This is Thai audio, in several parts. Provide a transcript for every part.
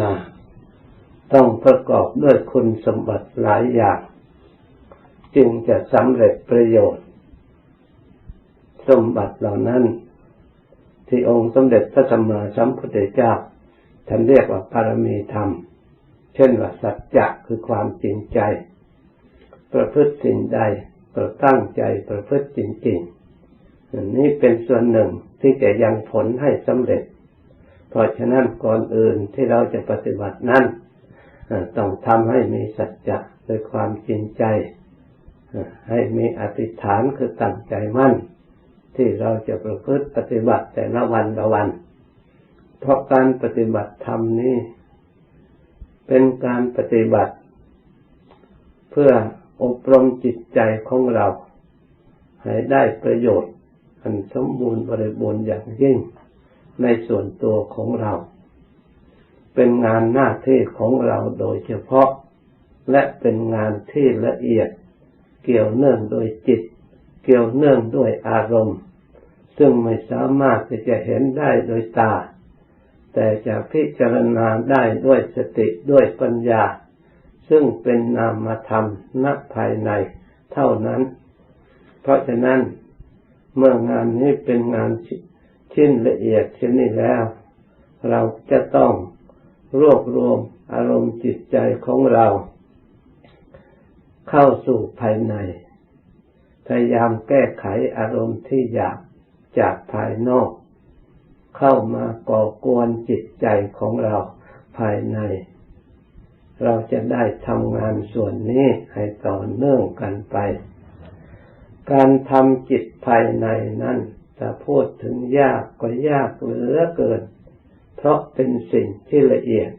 นา ต้องประกอบด้วยคุณสมบัติหลายอย่าง จึงจะสำเร็จประโยชน์ สมบัติเหล่านั้น ที่องค์สมเด็จพระสัมมาสัมพุทธเจ้าท่านเรียกว่าปารมีธรรม เช่นว่าสัจจะคือความจริงใจ ประพฤติสิ่งใดประตั้งใจประพฤติจริงๆนี่เป็นส่วนหนึ่งที่จะยังผลให้สำเร็จ เพราะฉะนั้นก่อนอื่นที่เราจะปฏิบัตินั้นต้องทำให้มีสัจจะด้วยความจริงใจ ให้มีอธิษฐานคือตั้งใจมั่น ที่เราจะประพฤติปฏิบัติแต่ละวันละวัน เพราะการปฏิบัติธรรมนี้เป็นการปฏิบัติ เพื่ออบรมจิตใจของเรา ให้ได้ประโยชน์ อันสมบูรณ์บริบูรณ์อย่างยิ่ง ในส่วนตัวของเรา เป็นงานหน้าที่ของเราโดยเฉพาะ และเป็นงานที่ละเอียด เกี่ยวเนื่องโดยจิต เกี่ยวเนื่องด้วยอารมณ์ ซึ่งไม่สามารถที่จะเห็นได้โดยตา แต่จะพิจารณาได้ด้วยสติด้วยปัญญา ซึ่งเป็นนามธรรมนักภายในเท่านั้น เพราะฉะนั้นเมื่องานนี้เป็นงาน ชิ้นละเอียดชิ้นนี้แล้ว เราจะต้องรวบรวมอารมณ์จิตใจของเรา เข้าสู่ภายใน พยายามแก้ไขอารมณ์ที่อยากจากภายนอก เข้ามาก่อกวนจิตใจของเราภายใน เราจะได้ทำงานส่วนนี้ให้ต่อเนื่องกันไป การทำจิตภายในนั้น จะพูดถึงยากก็ยากเหลือเกิน เพราะเป็นสิ่งที่ละเอียด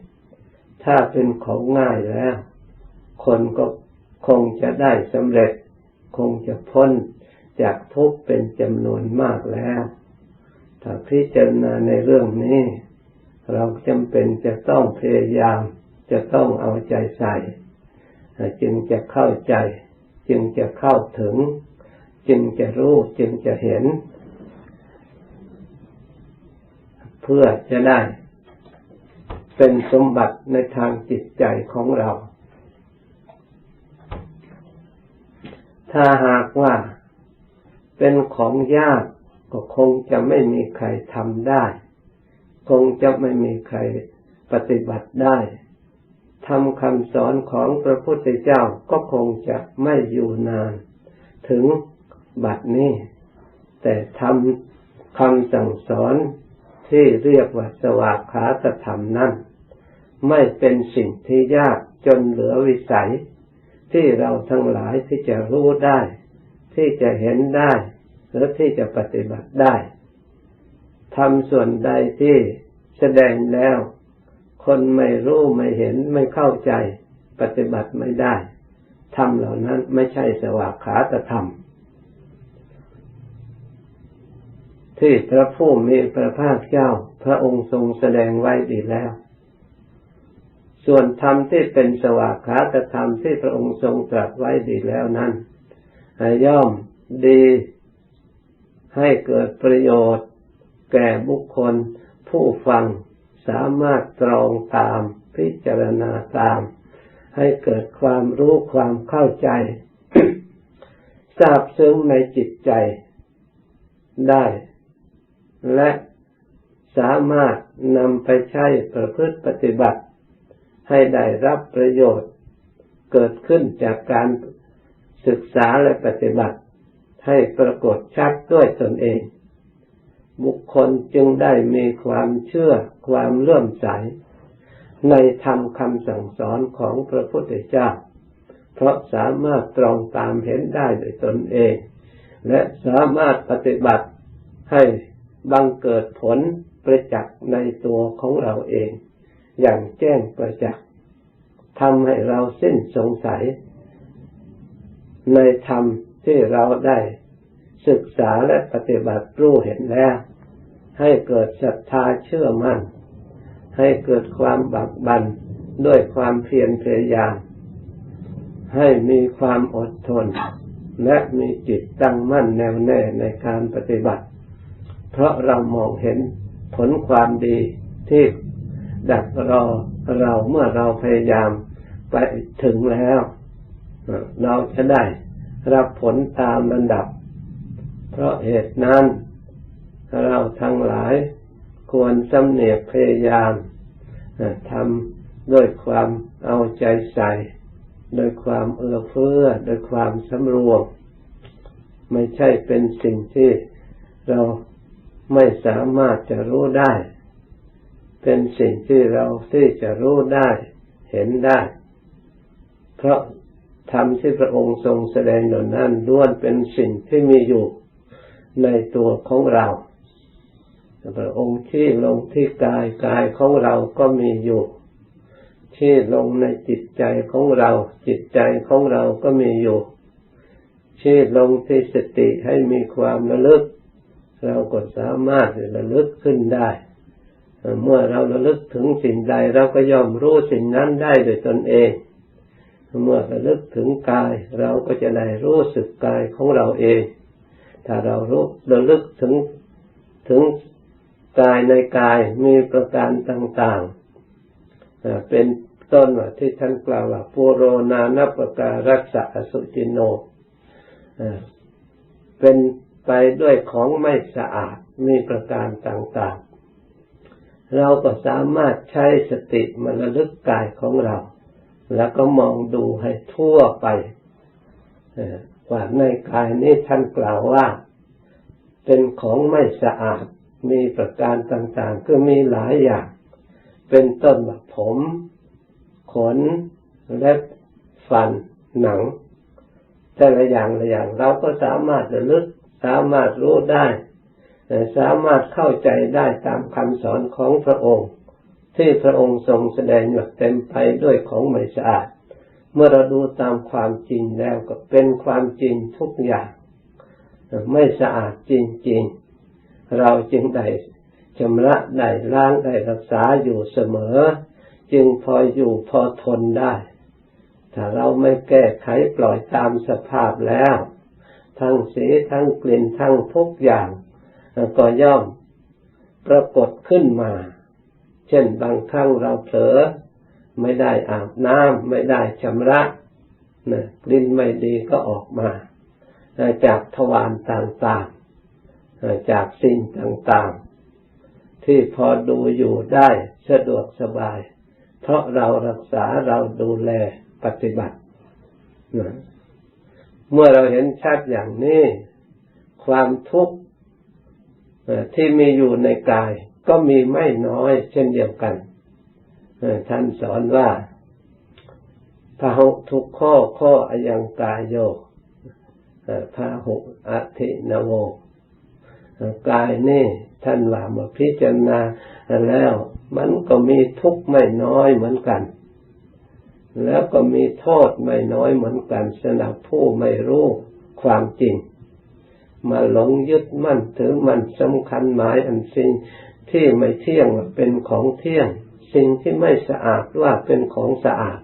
ถ้าเป็นของง่ายแล้ว คนก็คงจะได้สำเร็จ คงจะพ้นจากทุกข์เป็นจำนวนมากแล้ว ถ้าพิจารณาในเรื่องนี้ เราจำเป็นจะต้องพยายาม จะต้องเอาใจใส่ จึงจะเข้าใจ จึงจะเข้าถึง จึงจะรู้ จึงจะเห็น เพื่อจะได้เป็นสมบัติในทางจิตใจของเรา ถ้าหากว่าเป็นของยากก็คงจะไม่มีใครทำได้ คงจะไม่มีใครปฏิบัติได้ทำคำสอนของพระพุทธเจ้าก็คงจะไม่อยู่นาน ถึงบัดนี้ แต่ทำคำสั่งสอน ที่เรียกว่าสวากขาตธรรมนั้น ไม่เป็นสิ่งที่ยากจนเหลือวิสัย ที่เราทั้งหลายที่จะรู้ได้ ที่จะเห็นได้รือที่จะปฏิบัติได้ทำส่วนใดที่แสดงแล้ว คนไม่รู้ไม่เห็นไม่เข้าใจ ปฏิบัติไม่ได้ทำเหล่านั้นไม่ใช่สวากขาตธรรม ที่พระผู้มีพระภาคเจ้า พระองค์ทรงแสดงไว้ดีแล้ว ส่วนธรรมที่เป็นสวากขาตธรรมที่พระองค์ทรงตรัสไว้ดีแล้วนั้นย่อมดีให้เกิดประโยชน์ แก่บุคคล ผู้ฟังสามารถตรองตามพิจารณาตาม ให้เกิดความรู้ความเข้าใจทราบซึ้งในจิตใจได้ และสามารถนำไปใช้ประพฤติปฏิบัติ ให้ได้รับประโยชน์ เกิดขึ้นจากการศึกษาและปฏิบัติ ให้ปรากฏชัดด้วยตนเอง บุคคลจึงได้มีความเชื่อความเลื่อมใส ในธรรมคำสั่งสอนของพระพุทธเจ้า เพราะสามารถตรองตามเห็นได้โดยตนเอง และสามารถปฏิบัติให้ บังเกิดผลประจักษ์ในตัวของเราเอง อย่างแจ้งประจักษ์ทำให้เราสิ้นสงสัย ในธรรมที่เราได้ศึกษาและปฏิบัติรู้เห็นแล้ว ให้เกิดศรัทธาเชื่อมั่น ให้เกิดความบักบันด้วยความเพียรพยายาม ให้มีความอดทน และมีจิตตั้งมั่นแน่วแน่ในการปฏิบัติ เพราะเรามองเห็นผลความดีที่ดักรอเราเมื่อเราพยายามไปถึงแล้ว เราจะได้รับผลตามระดับ เพราะเหตุนั้น เราทั้งหลายควรสำเนียกพยายามทำด้วยความเอาใจใส่โดยความเอื้อเฟื้อโดยความสำรวม ไม่ใช่เป็นสิ่งที่เรา ไม่สามารถจะรู้ได้ เป็นสิ่งที่เราที่จะรู้ได้เห็นได้ เพราะธรรมที่พระองค์ทรงแสดงอยู่นั้นล้วนเป็นสิ่งที่มีอยู่ในตัวของเราพระองค์ที่ลงที่กายกายของเราก็มีอยู่ ที่ลงในจิตใจของเรา จิตใจของเราก็มีอยู่ ที่ลงที่สติให้มีความระลึก เราก็สามารถระลึกขึ้นได้ เมื่อเราระลึกถึงสิ่งใดเราก็ย่อมรู้สิ่งนั้นได้โดยตนเอง เมื่อระลึกถึงกาย เราก็จะได้รู้สึกกายของเราเอง ถ้าเรารู้ระลึกถึงถึงกายในกายมีประการต่างๆ เป็นต้นว่าที่ท่านกล่าวว่าปุโรนานปการักษาสุจิโนเป็น ไปด้วยของไม่สะอาดมีประการต่างๆ เราก็สามารถใช้สติมาระลึกกายของเรา แล้วก็มองดูให้ทั่วไปว่าในกายนี้ท่านกล่าวว่า เป็นของไม่สะอาดมีประการต่างๆคือมีหลายอย่าง เป็นต้นแบบผม ขนเล็บฟันหนัง แต่ละอย่างละอย่างเราก็สามารถระลึก สามารถรู้ได้ สามารถเข้าใจได้ตามคำสอนของพระองค์ ที่พระองค์ทรงแสดงอยู่เต็มไปด้วยของไม่สะอาด เมื่อเราดูตามความจริงแล้วก็เป็นความจริงทุกอย่าง ไม่สะอาดจริงๆ เราจึงได้ชำระได้ล้างได้รักษาอยู่เสมอ จึงพออยู่พอทนได้ ถ้าเราไม่แก้ไขปล่อยตามสภาพแล้ว ทั้งสีทั้งกลิ่นทั้งทุกอย่างก็ย่อมปรากฏขึ้นมา เช่นบางครั้งเราเผลอไม่ได้อาบน้ำไม่ได้ชำระนะกลิ่นไม่ดีก็ออกมาจากทวารต่างๆจากสิ่งต่างๆ ที่พอดูอยู่ได้สะดวกสบาย เพราะเรารักษาเราดูแลปฏิบัตินะ เมื่อเราเห็นชัดอย่างนี้ ความทุกข์ที่มีอยู่ในกาย ก็มีไม่น้อย เช่นเดียวกันท่านสอนว่าพาหุทุกข้อข้ออยังกายโยพาหุอธินโวกายนี่ท่านว่ามาพิจารณาแล้ว มันก็มีทุกข์ไม่น้อยเหมือนกัน แล้วก็มีโทษไม่น้อยเหมือนกันสำหรับผู้ไม่รู้ความจริง มาหลงยึดมั่นถือมันสำคัญหมายอันสิ่งที่ไม่เที่ยงว่าเป็นของเที่ยง สิ่งที่ไม่สะอาดว่าเป็นของสะอาด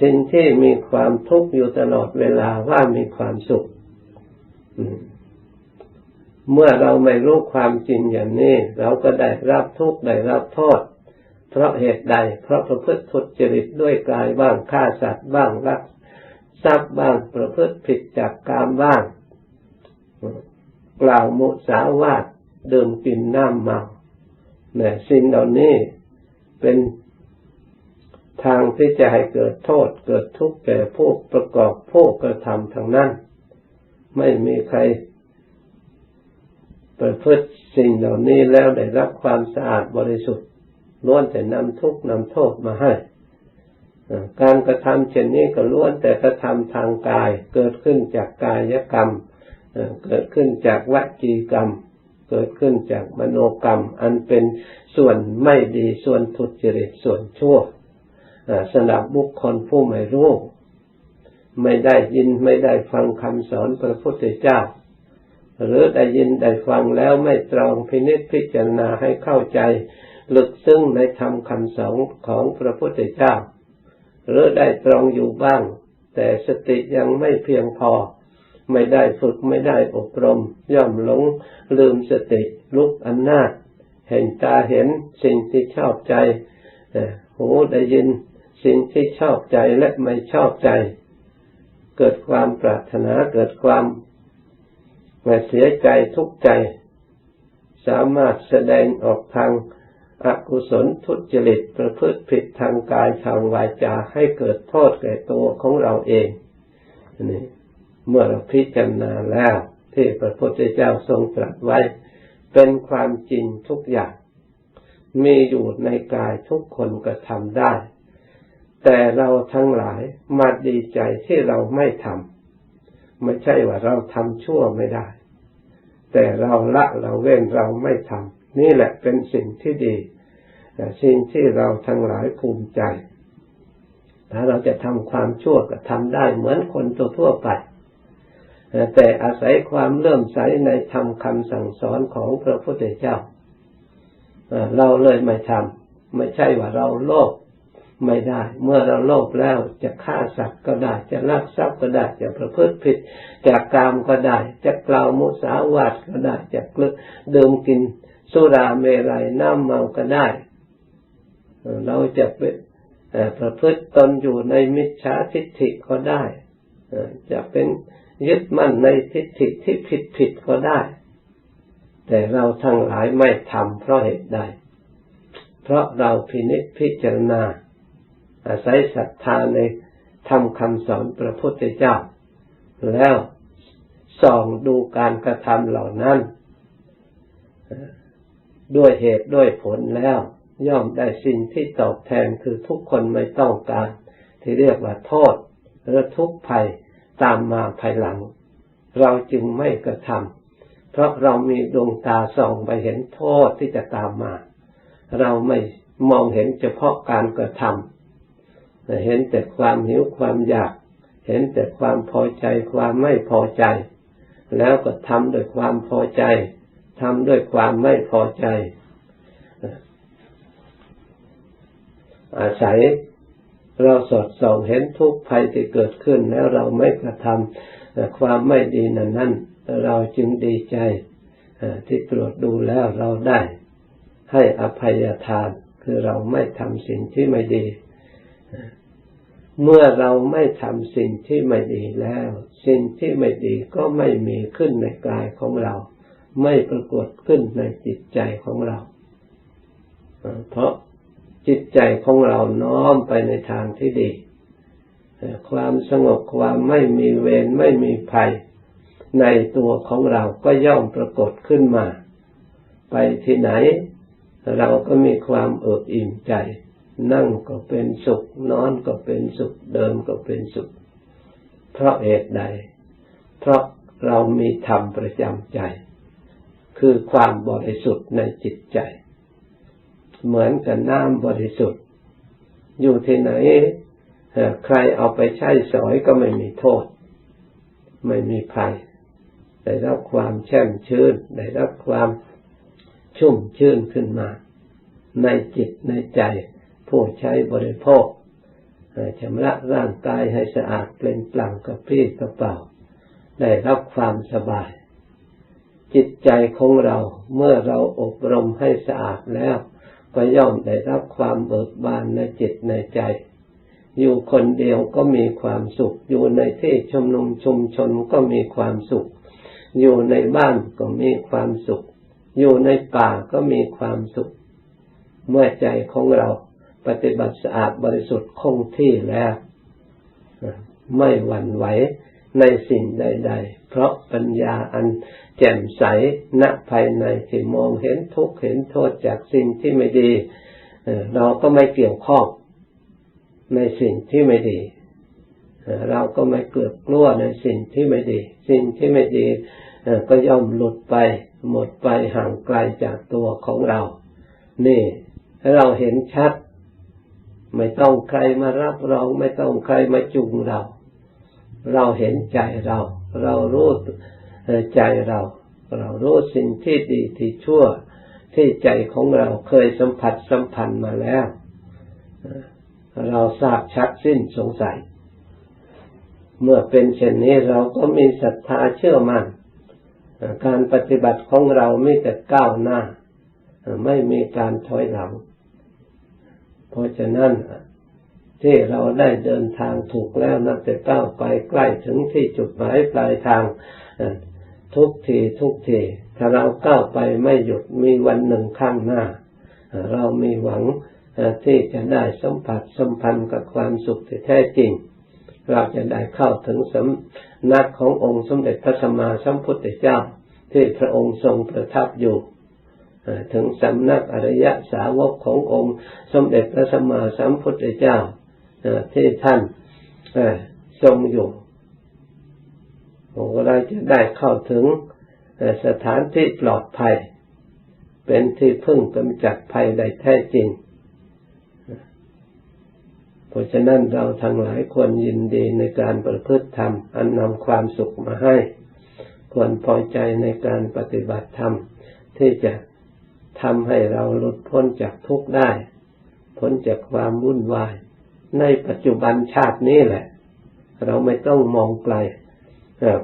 สิ่งที่มีความทุกข์อยู่ตลอดเวลาว่ามีความสุขเมื่อเราไม่รู้ความจริงอย่างนี้ เราก็ได้รับทุกข์ได้รับโทษ ราะเหตุใด เพราะประพฤติทุจริตด้วยกายบ้างฆ่าสัตว์บ้างรักทรัพย์บ้างประพฤติผิดจากกามบ้าง กล่าวมุสาวาทดื่มกินน้ำเมาเนี่ยสิ่งเหล่านี้เป็นทางที่จะให้เกิดโทษเกิดทุกข์แก่ผู้ประกอบผู้กระทำทางนั้น ไม่มีใครประพฤติสิ่งเหล่านี้แล้วได้รับความสะอาดบริสุทธิ์ ล้วนแต่นำทุกข์นำโทษมาให้การกระทำเช่นนี้ก็ล้วนแต่กระทำทางกาย เกิดขึ้นจากกายกรรม เกิดขึ้นจากวจีกรรม เกิดขึ้นจากมโนกรรม อันเป็นส่วนไม่ดีส่วนทุจริตส่วนชั่วสำหรับบุคคลผู้ไม่รู้ไม่ได้ยินไม่ได้ฟังคำสอนพระพุทธเจ้า หรือได้ยินได้ฟังแล้วไม่ตรองพินิจพิจารณาให้เข้าใจ ลึกซึ้งในธรรมคำสอนของพระพุทธเจ้า หรือได้ตรองอยู่บ้าง แต่สติยังไม่เพียงพอ ไม่ได้ฝึกไม่ได้อบรม ย่อมหลงลืมสติลุกอำนาจ เห็นตาเห็นสิ่งที่ชอบใจหูได้ยินสิ่งที่ชอบใจและไม่ชอบใจ เกิดความปรารถนาเกิดความม่เสียใจทุกข์ใจ สามารถแสดงออกทาง อกุศลทุจริตประพฤติผิดทางกายทางวาจาให้เกิดโทษแก่ตัวของเราเองนี่เมื่อเราพิจารณาแล้ว ที่พระพุทธเจ้าทรงตรัสไว้ เป็นความจริงทุกอย่าง มีอยู่ในกายทุกคนกระทำได้ แต่เราทั้งหลายมาดีใจที่เราไม่ทำไม่ใช่ว่าเราทำชั่วไม่ได้ แต่เราละเราเว้นเราไม่ทำ นี่แหละเป็นสิ่งที่ดี สิ่งที่เราทั้งหลายภูมิใจ ถ้าเราจะทำความชั่วก็ทำได้เหมือนคนทั่วไป แต่อาศัยความเลื่อมใสในธรรมคำสั่งสอนของพระพุทธเจ้า เราเลยไม่ทำไม่ใช่ว่าเราโลภไม่ได้ เมื่อเราโลภแล้วจะฆ่าสัตว์ก็ได้ จะลักทรัพย์ก็ได้ จะประพฤติผิด จากกามก็ได้ จะกล่าวมุสาวาทก็ได้ จะดื่มกิน สุราเมรัยน้ำเมาก็ได้ เราจะเป็นประพฤติตนอยู่ในมิจฉาทิฏฐิก็ได้ จะเป็นยึดมั่นในทิฏฐิที่ผิดผิดก็ได้ แต่เราทั้งหลายไม่ทำเพราะเหตุใด เพราะเราพินิจพิจารณา อาศัยศรัทธาในทำคำสอนพระพุทธเจ้า แล้วส่องดูการกระทำเหล่านั้น ด้วยเหตุด้วยผลแล้ว ย่อมได้สิ่งที่ตอบแทนคือทุกคนไม่ต้องการ ที่เรียกว่าโทษหรือทุกภัยตามมาภายหลัง เราจึงไม่กระทำเพราะเรามีดวงตาส่องไปเห็นโทษที่จะตามมา เราไม่มองเห็นเฉพาะการกระทำแต่เห็นแต่ความหิวความอยาก เห็นแต่ความพอใจความไม่พอใจ แล้วก็ทำโดยความพอใจ ทำด้วยความไม่พอใจ อาศัยเราสอดส่องเห็นทุกภัยที่เกิดขึ้นแล้วเราไม่กระทำความไม่ดีนั้นนั้นเราจึงดีใจที่ตรวจดูแล้วเราได้ให้อภัยทาน คือเราไม่ทำสิ่งที่ไม่ดี เมื่อเราไม่ทำสิ่งที่ไม่ดีแล้ว สิ่งที่ไม่ดีก็ไม่มีขึ้นในกายของเรา ไม่ปรากฏขึ้นในจิตใจของเรา เพราะจิตใจของเราน้อมไปในทางที่ดี ความสงบความไม่มีเวรไม่มีภัย ในตัวของเราก็ย่อมปรากฏขึ้นมา ไปที่ไหน เราก็มีความเอิบอิ่มใจ นั่งก็เป็นสุข นอนก็เป็นสุข เดินก็เป็นสุข เพราะเหตุใด เพราะเรามีธรรมประจำใจ คือความบริสุทธิ์ในจิตใจ เหมือนกับน้ำบริสุทธิ์ อยู่ที่ไหนใครเอาไปใช้สอยก็ไม่มีโทษ ไม่มีภัยได้รับความแช่มชื่นได้รับความชุ่มชื่นขึ้นมา ในจิตในใจ ผู้ใช้บริโภคชำระร่างกายให้สะอาดเป็นปลั่งกระพี้กระเป๋าได้รับความสบาย จิตใจของเราเมื่อเราอบรมให้สะอาดแล้ว ก็ย่อมได้รับความเบิกบานในจิตในใจ อยู่คนเดียวก็มีความสุข อยู่ในที่ชุมนุมชุมชนก็มีความสุข อยู่ในบ้านก็มีความสุข อยู่ในป่าก็มีความสุข เมื่อใจของเราปฏิบัติสะอาดบริสุทธิ์คงที่แล้ว ไม่หวั่นไหวในสิ่งใด ๆ เพราะปัญญาอันแจ่มใสณภายในที่มองเห็นทุกข์เห็นโทษจากสิ่งที่ไม่ดีเราก็ไม่เกี่ยวข้องในสิ่งที่ไม่ดี เราก็ไม่เกิดกลัวในสิ่งที่ไม่ดี สิ่งที่ไม่ดีก็ย่อมหลุดไปหมดไปห่างไกลจากตัวของเรา นี่เราเห็นชัด ไม่ต้องใครมารับรอง ไม่ต้องใครมาจุงเรา เราเห็นใจเรา เรารู้ใจเรา เรารู้สิ่งที่ดีที่ชั่วที่ใจของเราเคยสัมผัสสัมพันธ์มาแล้ว เราทราบชัดสิ้นสงสัย เมื่อเป็นเช่นนี้เราก็มีศรัทธาเชื่อมัน่นการปฏิบัติของเราไม่แต่ก้าวหน้า ไม่มีการถอยหลัง เพราะฉะนั้น ที่เราได้เดินทางถูกแล้วนับแต่ก้าวไปใกล้ถึงที่จุดหมายปลายทางทุกทีทุกทีถ้าเราก้าวไปไม่หยุดมีวันหนึ่งข้างหน้า เรามีหวังที่จะได้สัมผัสสัมพันธ์กับความสุขที่แท้จริง เราจะได้เข้าถึงสำนักขององค์สมเด็จพระสัมมาสัมพุทธเจ้า ที่พระองค์ทรงประทับอยู่ถึงสำนักอริยสาวกขององค์ สมเด็จพระสัมมาสัมพุทธเจ้า ที่ท่านทรงอยู่เราจะได้เข้าถึงสถานที่ปลอดภัย เป็นที่พึ่งกำจัดภัยได้แท้จริง เพราะฉะนั้นเราทั้งหลายควรยินดีในการประพฤติธรรม อันนำความสุขมาให้ ควรพอใจในการปฏิบัติธรรม ที่จะทำให้เราหลุดพ้นจากทุกข์ได้ พ้นจากความวุ่นวาย ในปัจจุบันชาตินี้แหละ เราไม่ต้องมองไกล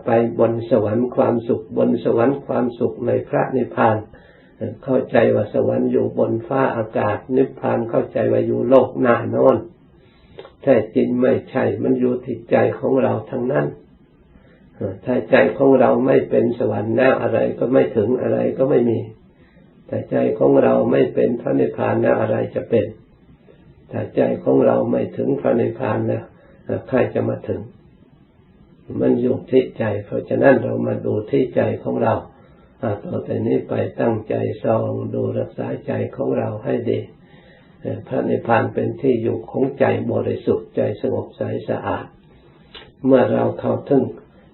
ไปบนสวรรค์ความสุข บนสวรรค์ความสุขในพระนิพพาน เข้าใจว่าสวรรค์อยู่บนฟ้าอากาศ นิพพานเข้าใจว่าอยู่โลกหน้านอนแท้จริงไม่ใช่ มันอยู่ที่ใจของเราทั้งนั้นถ้าใจของเราไม่เป็นสวรรค์แล้วอะไรก็ไม่ถึงอะไรก็ไม่มี แต่ใจของเราไม่เป็นพระนิพพานแล้วอะไรจะเป็น แต่ใจของเราไม่ถึงพระนิพพานแล้วใครจะมาถึง มันอยู่ที่ใจ เพราะฉะนั้นเรามาดูที่ใจของเราต่อแต่นี้ไปตั้งใจซองดูรักษาใจของเราให้ดีพระนิพพานเป็นที่อยู่ของใจบริสุทธิ์ใจสงบใสสะอาด เมื่อเราเข้าถึง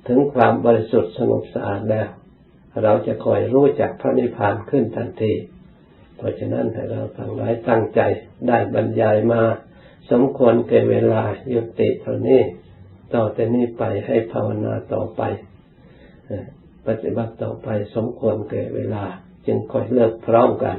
ถึงความบริสุทธิ์สงบสะอาดแล้ว เราจะคอยรู้จักพระนิพพานขึ้นทันที เพราะฉะนั้นแต่เราทั้งหลายตั้งใจได้บรรยายมาสมควรเก่เวลายุติเท่านี้ต่อแต่นี้ไปให้ภาวนาต่อไป ปฏิบัติต่อไปสมควรเก่เวลา จึงค่อยเลิกพร้อมกัน